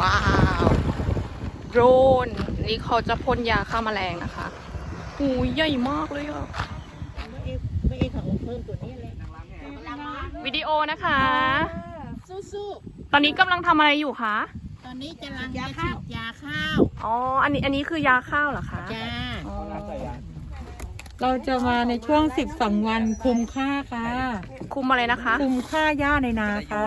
ว้าวโดรนนี่เขาจะพ่นยาฆ่าแมลงนะคะหูยใหญ่มากเลยอะไม่เอกไม่เอกของเพิ่มตัวนี้เลยวิดีโอนะคะ สู้ตอนนี้กำลังทำอะไรอยู่คะ ๆตอนนี้กำลังจะฉีดยาข้าวอ๋อ อันนี้อันนี้คือยาข้าวเหรอคะ จ้าอ๋อเราจะมาในช่วง 12 วันคุมค่าค่ะ คุมอะไรนะคะ คุมค่าหญ้าในนาอ๋ค่ะ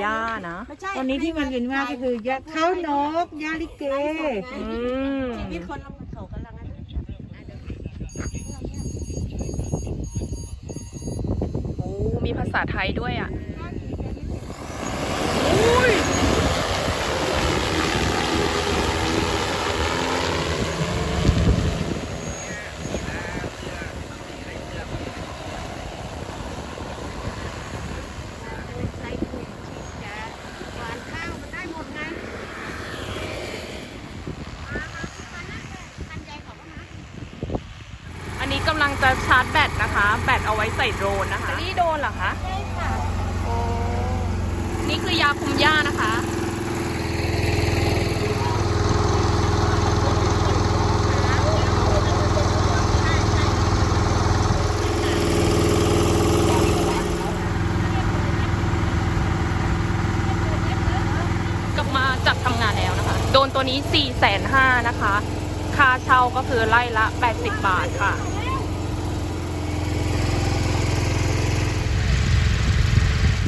อย่า นะตอนนี้ที่มันเป็นมากก็คือหญ้าข้าวนกหญ้าลิเก อืมมีคนเขากำลังโอ้มีภาษาไทยด้วยอะใส่ถุงฉีดยาหวานข้าวมันได้หมดไง อันนี้กำลัง จะชาร์จแบตนะคะ แบตเอาไว้ใส่โดรนนะคะนี่โดรนเหรอคะใช่ค่ะโอ้นี่คือยาคุมหญ้านะคะ กลับมาจับทำงานแล้วนะคะ โดนตัวนี้4ี่แสนห้านะคะ ค่าเช่าก็คือไล่ละ 80 บาทค่ะ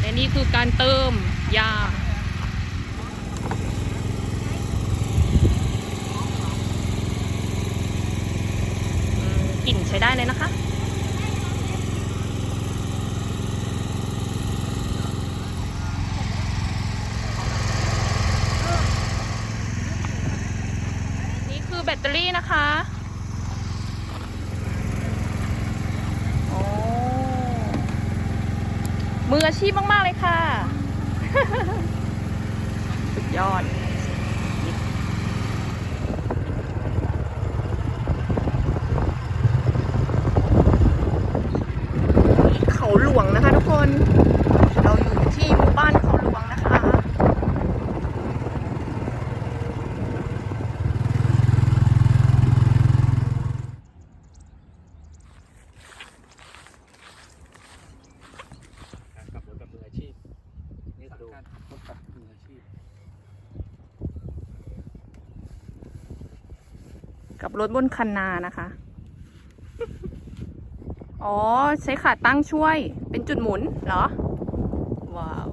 และ นี่คือการเติมยาอกลิ่นใช้ได้เลยนะคะนี่คือแบตเตอรี่นะคะโอ้ มืออาชีพมาก ๆ เลยค่ะ สุดยอดเขาหลวงนะคะทุกคน เราอยู่ที่หมู่บ้านเขาหลวงนะคะ กับรถกับมืออาชีพ นี่ดูรถกับมืออาชีพ กับรถบนคันนานะคะ อ๋อ ใช้ขาตั้งช่วยเป็นจุดหมุนเหรอ ว้าว